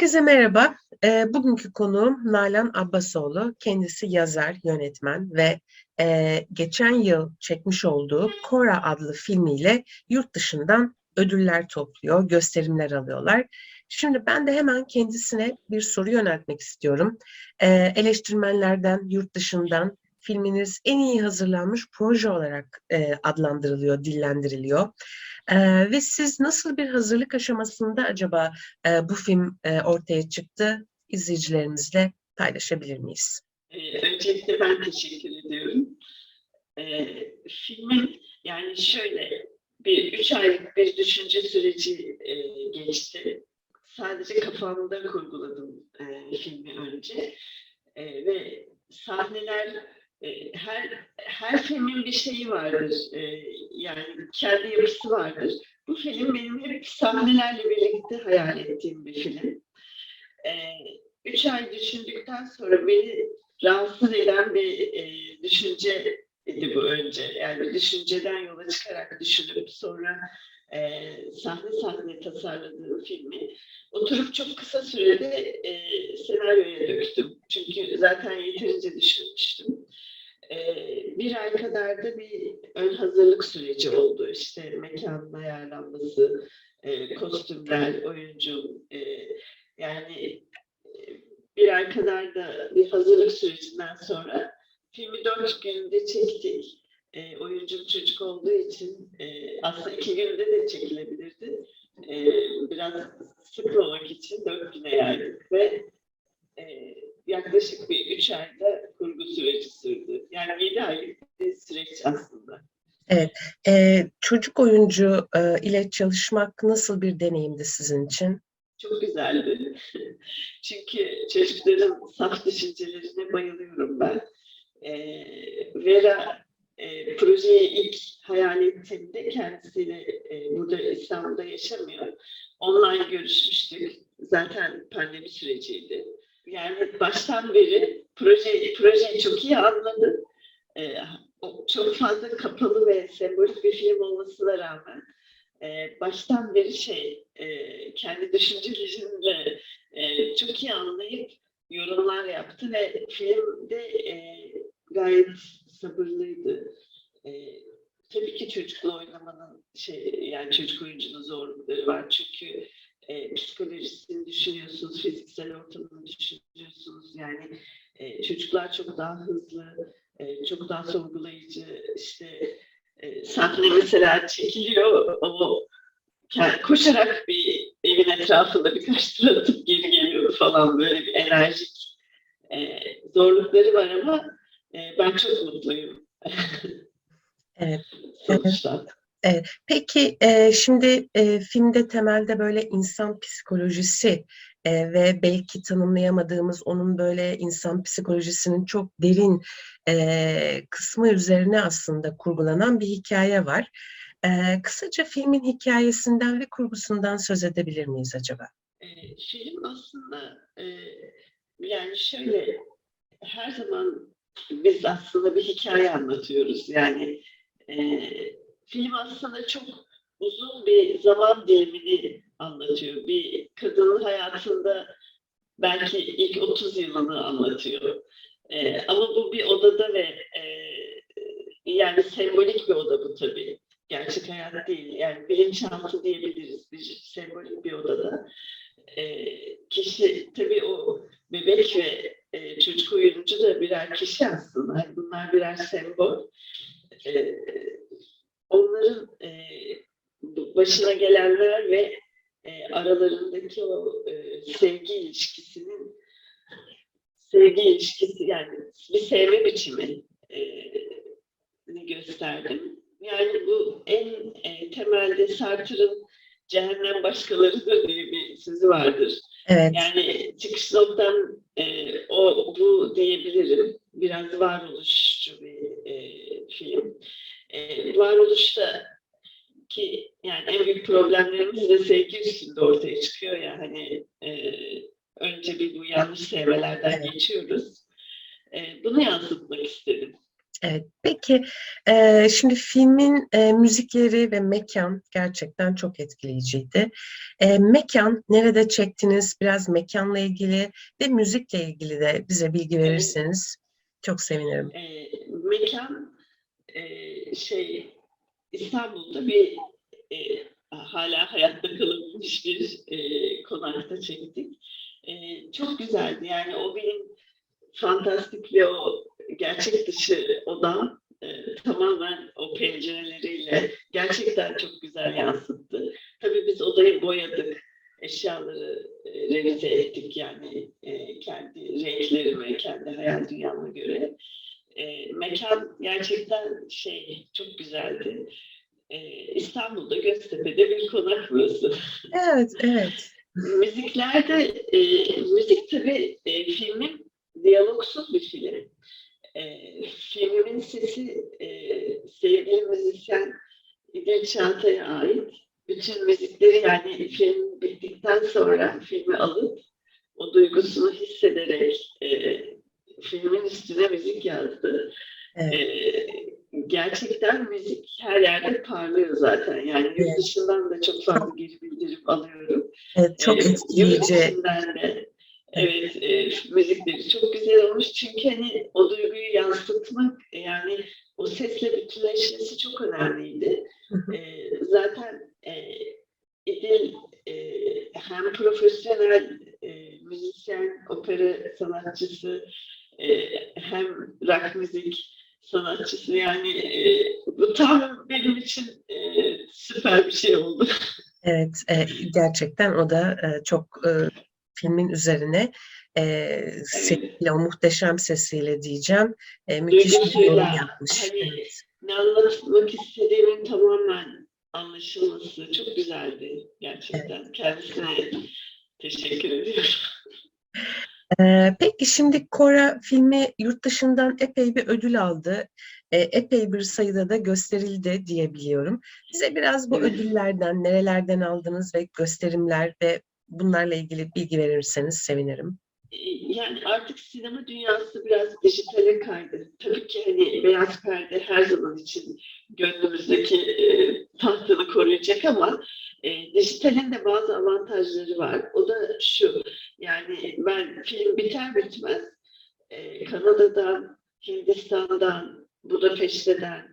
Herkese merhaba. Ee, bugünkü konuğum Nalan Abbasoğlu. Kendisi yazar, yönetmen ve e, geçen yıl çekmiş olduğu Kora adlı filmiyle yurt dışından ödüller topluyor, gösterimler alıyorlar. Şimdi ben de hemen kendisine bir soru yöneltmek istiyorum. Ee, eleştirmenlerden, yurt dışından filminiz en iyi hazırlanmış proje olarak e, adlandırılıyor, dillendiriliyor. Ee, ve siz nasıl bir hazırlık aşamasında acaba e, bu film e, ortaya çıktı? İzleyicilerimizle paylaşabilir miyiz? Ee, öncelikle ben teşekkür ediyorum. Ee, filmin yani şöyle bir üç aylık bir düşünce süreci e, geçti. Sadece kafamda kurguladım e, filmi önce E, ve sahneler e, her her filmin bir şeyi vardır. E, yani kendi yapısı vardır. Bu film benim hep sahnelerle birlikte hayal ettiğim bir film. E, üç ay düşündükten sonra beni rahatsız eden bir e, düşünce idi bu önce. Yani düşünceden yola çıkarak düşünüp sonra e, sahne sahne tasarladığım filmi oturup çok kısa sürede e, senaryoya döktüm. Çünkü zaten yeterince düşünmüştüm. E, bir ay kadar da bir ön hazırlık süreci oldu. İşte mekanın ayarlanması, e, kostümler, oyuncu, e, yani bir ay kadar da bir hazırlık sürecinden sonra filmi dört günde çektik. E, oyuncum çocuk olduğu için e, aslında iki günde de çekilebilirdi. E, biraz sık olmak için dört güne yaydık ve e, yaklaşık bir üç ayda aylık bir süreç aslında. E, çocuk oyuncu e, ile çalışmak nasıl bir deneyimdi sizin için? Çok güzeldi. Çünkü çocukların saf düşüncelerine bayılıyorum ben. Ee, Vera e, projeyi ilk hayal ettiğimde kendisiyle e, burada İstanbul'da yaşamıyor. Online görüşmüştük. Zaten pandemi süreciydi. Yani baştan beri proje, projeyi çok iyi anladı. O çok fazla kapalı ve sembolik bir film olmasına rağmen e, baştan beri şey e, kendi düşünceleriyle e, çok iyi anlayıp yorumlar yaptı ve filmde e, gayet sabırlıydı. E, tabii ki çocukla oynamanın şey yani çocuk oyuncunun zorlukları var çünkü e, psikolojisini düşünüyorsunuz, fiziksel ortamını düşünüyorsunuz. Yani e, çocuklar çok daha hızlı, e, çok daha sorgulayıcı. İşte e, sahne mesela çekiliyor, o yani koşarak bir evin etrafında birkaç tur atıp geri geliyordu falan böyle bir enerjik e, zorlukları var ama e, ben çok mutluyum. Evet. Sonuçta. Peki e, şimdi e, filmde temelde böyle insan psikolojisi e, ve belki tanımlayamadığımız onun böyle insan psikolojisinin çok derin e, kısmı üzerine aslında kurgulanan bir hikaye var. E, kısaca filmin hikayesinden ve kurgusundan söz edebilir miyiz acaba? E, film aslında e, yani şöyle her zaman biz aslında bir hikaye anlatıyoruz. Yani e, film aslında çok uzun bir zaman dilimini anlatıyor. Bir kadının hayatında belki ilk 30 yılını anlatıyor. E, ama bu bir odada ve e, yani sembolik bir oda bu tabii. Gerçek hayat değil. Yani bilinçaltı diyebiliriz. Bir sembolik bir odada. E, kişi tabii o bebek ve e, çocuk oyuncu da birer kişi aslında. Bunlar birer sembol. E, onların e, başına gelenler ve aralarındaki o e, sevgi ilişkisinin sevgi ilişkisi yani bir sevme biçimi e, gösterdim. Yani bu en e, temelde Sartre'ın cehennem başkalarıdır diye bir sözü vardır. Evet. Yani çıkış noktam e, o bu diyebilirim. Biraz varoluşçu bir e, film. E, varoluşta ki yani en büyük problemlerimiz de sevgi üstünde ortaya çıkıyor ya hani e, önce bir bu yanlış sevmelerden geçiyoruz. E, bunu yansıtmak istedim. Evet, peki e, şimdi filmin e, müzikleri ve mekan gerçekten çok etkileyiciydi. E, mekan nerede çektiniz? Biraz mekanla ilgili ve müzikle ilgili de bize bilgi verirseniz çok sevinirim. E, mekan e, şey İstanbul'da bir e, hala hayatta kalabilmiş bir e, konakta çektik. E, çok güzeldi. Yani o benim fantastik ve o gerçek dışı odam e, tamamen o pencereleriyle gerçekten çok güzel yansıttı. Tabii biz odayı boyadık, eşyaları e, revize ettik yani e, kendi renklerime, kendi hayal dünyama göre. E, mekan gerçekten şey çok güzeldi. E, İstanbul'da Göztepe'de bir konak burası. Evet, evet. Müziklerde, e, müzik tabii e, filmin diyalogsuz bir film. E, filmin sesi e, sevgili müzisyen İdil Çağatay'a ait. Bütün müzikleri yani film bittikten sonra filmi alıp o duygusunu hissederek e, filmin üstüne müzik yazdı. Evet. E, gerçekten müzik her yerde parlıyor zaten. Yani yurt Evet. dışından da çok fazla geri bildirim alıyorum. Evet, çok Evet, etkileyici. Yurt de evet e, müzikleri çok güzel olmuş çünkü hani o duyguyu yansıtmak yani o sesle bütünleşmesi çok önemliydi. E, zaten e, İdil e, hem profesyonel e, müzisyen, opera sanatçısı e, hem rock müzik sanatçısı yani e, bu tam benim için e, süper bir şey oldu. Evet, e, gerçekten o da e, çok e, filmin üzerine e, sesiyle, o muhteşem sesiyle diyeceğim, e, müthiş bir yorum yapmış. hani- Evet. ne anlatmak istediğimin tamamen anlaşılması çok güzeldi gerçekten. Kendisine teşekkür ediyorum. Peki şimdi Kora filmi yurt dışından epey bir ödül aldı. Epey bir sayıda da gösterildi diyebiliyorum. Bize biraz bu ödüllerden, nerelerden aldınız ve gösterimler ve bunlarla ilgili bilgi verirseniz sevinirim. Ee, Yani artık sinema dünyası biraz dijitale kaydı. Tabii ki hani beyaz perde her zaman için gönlümüzdeki e, tahtını koruyacak ama e, dijitalin de bazı avantajları var. O da şu, yani ben film biter bitmez e, Kanada'dan, Hindistan'dan, Budapeşte'den,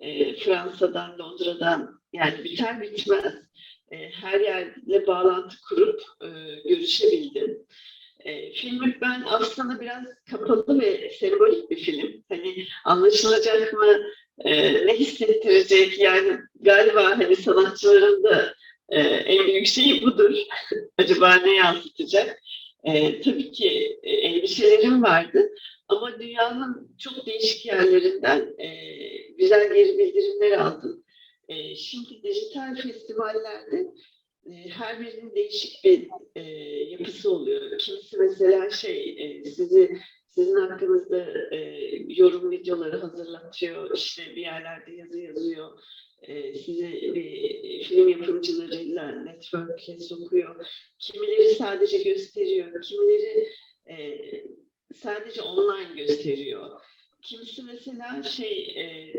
e, Fransa'dan, Londra'dan yani biter bitmez e, her yerle bağlantı kurup e, görüşebildim. E, filmi ben aslında biraz kapalı ve sembolik bir film. Hani anlaşılacak mı, e, ne hissettirecek yani galiba hani sanatçıların da e, en büyük şeyi budur. Acaba ne yansıtacak? E, tabii ki e, endişelerim vardı ama dünyanın çok değişik yerlerinden e, güzel geri bildirimler aldım. E, şimdi dijital festivallerde her birinin değişik bir e, yapısı oluyor. Kimisi mesela şey e, sizi sizin hakkınızda e, yorum videoları hazırlatıyor, işte bir yerlerde yazı yazıyor, e, sizi bir film yapımcılarıyla network'e sokuyor. Kimileri sadece gösteriyor, kimileri e, sadece online gösteriyor. Kimisi mesela şey e,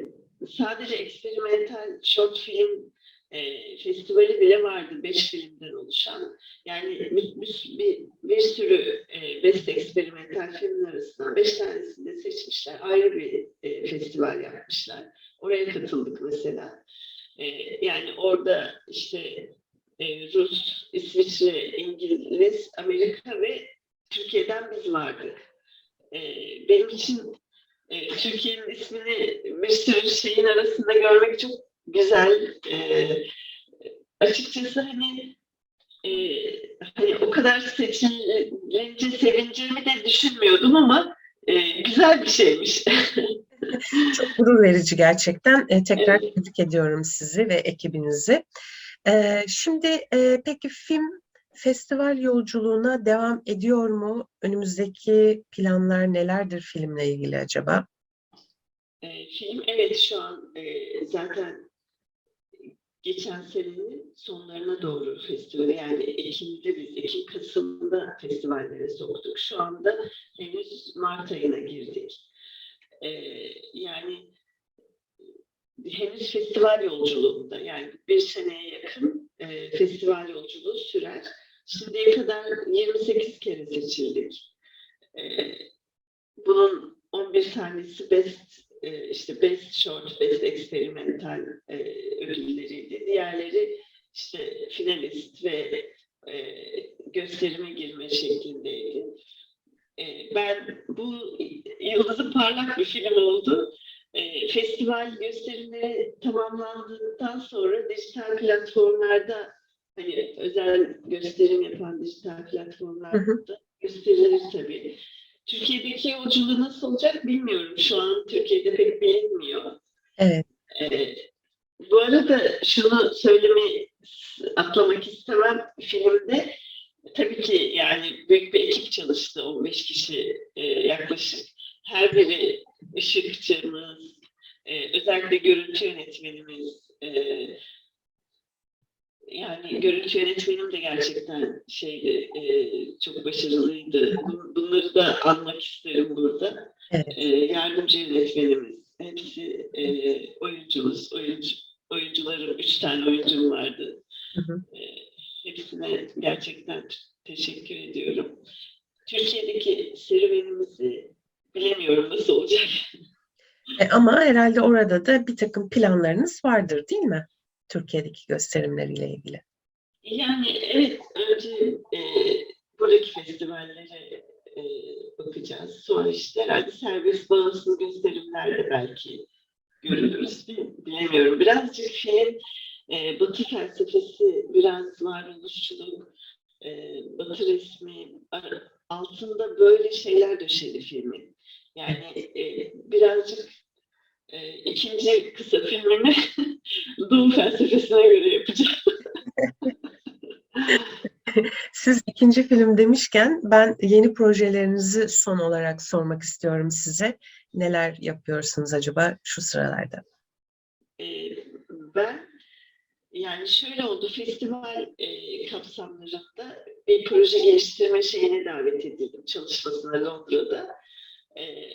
sadece eksperimental short film e, festivali bile vardı beş filmden oluşan. Yani bir, bir, bir, bir sürü e, best eksperimental filmin arasından beş tanesini de seçmişler. Ayrı bir e, festival yapmışlar. Oraya katıldık mesela. E, yani orada işte e, Rus, İsviçre, İngiliz, Amerika ve Türkiye'den biz vardık. E, benim için e, Türkiye'nin ismini bir sürü şeyin arasında görmek çok güzel. E, açıkçası hani e, hani o kadar seçilince sevineceğimi de düşünmüyordum ama e, güzel bir şeymiş. Çok gurur verici gerçekten. E, tekrar Evet. tebrik ediyorum sizi ve ekibinizi. E, şimdi e, peki film festival yolculuğuna devam ediyor mu? Önümüzdeki planlar nelerdir filmle ilgili acaba? E, film evet şu an e, zaten geçen senenin sonlarına doğru festivale yani Ekim'de biz Ekim Kasım'da festivallere soktuk. Şu anda henüz Mart ayına girdik. e, yani henüz festival yolculuğunda yani bir seneye yakın e, festival yolculuğu sürer. Şimdiye kadar 28 kere seçildik. E, bunun 11 tanesi best e, işte best short, best experimental e, ödülleriydi. Diğerleri işte finalist ve e, gösterime girme şeklindeydi. E, ben bu Yıldızı Parlak bir film oldu. E, festival gösterimleri tamamlandıktan sonra dijital platformlarda hani özel gösterim yapan dijital platformlarda gösterilir tabii. Türkiye'deki yolculuğu nasıl olacak bilmiyorum. Şu an Türkiye'de pek bilinmiyor. Evet. Ee, bu arada şunu söylemeyi atlamak istemem. Filmde tabii ki yani büyük bir ekip çalıştı. 15 kişi e, yaklaşık. Her biri ışıkçımız, e, özellikle görüntü yönetmenimiz, e, yani görüntü yönetmenim de gerçekten şeydi, e, çok başarılıydı. Bun- Bunları da anmak isterim burada. Evet. E, yardımcı yönetmenimiz, hepsi e, oyuncumuz, oyuncu, oyuncularım, üç tane oyuncum vardı. Hı hı. E, hepsine gerçekten teşekkür ediyorum. Türkiye'deki serüvenimizi bilemiyorum nasıl olacak. E, ama herhalde orada da bir takım planlarınız vardır değil mi? Türkiye'deki gösterimleriyle ilgili. Yani evet, önce e, buradaki festivallere e, bakacağız. Sonra işte herhalde serbest bağımsız gösterimlerle belki görülürüz. Bi- Bilemiyorum. Birazcık şeyin e, Batı felsefesi, biraz varoluşçuluk, e, Batı resmi altında böyle şeyler döşeli filmin. Yani e, birazcık e, ikinci kısa filmimi Doğu felsefesine göre yapacağım. Siz ikinci film demişken ben yeni projelerinizi son olarak sormak istiyorum size. Neler yapıyorsunuz acaba şu sıralarda? Ee, ben yani şöyle oldu festival e, kapsamlarında bir proje geliştirme şeyine davet edildim çalışmasına Londra'da. Ee,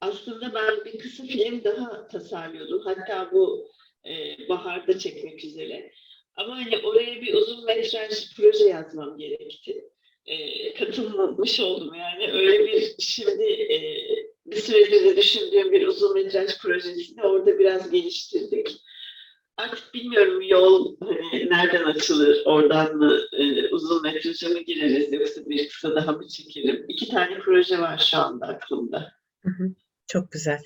aslında ben bir kısa film daha tasarlıyordum. Hatta bu e, baharda çekmek üzere. Ama hani oraya bir uzun metraj proje yazmam gerekti. E, katılmamış oldum yani. Öyle bir şimdi e, bir süredir de düşündüğüm bir uzun metraj projesini orada biraz geliştirdik. Artık bilmiyorum yol hani nereden açılır, oradan mı e, uzun metraja mı gireriz yoksa bir kısa daha mı çekelim? İki tane proje var şu anda aklımda. Hı hı. Çok güzel.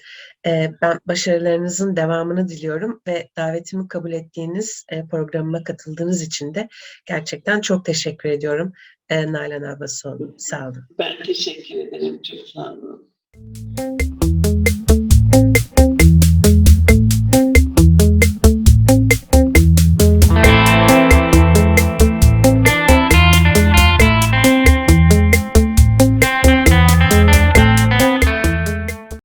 Ben başarılarınızın devamını diliyorum ve davetimi kabul ettiğiniz e, programıma katıldığınız için de gerçekten çok teşekkür ediyorum. Ee, Nalan Abasoğlu. Sağ olun. Ben teşekkür ederim. Çok sağ olun.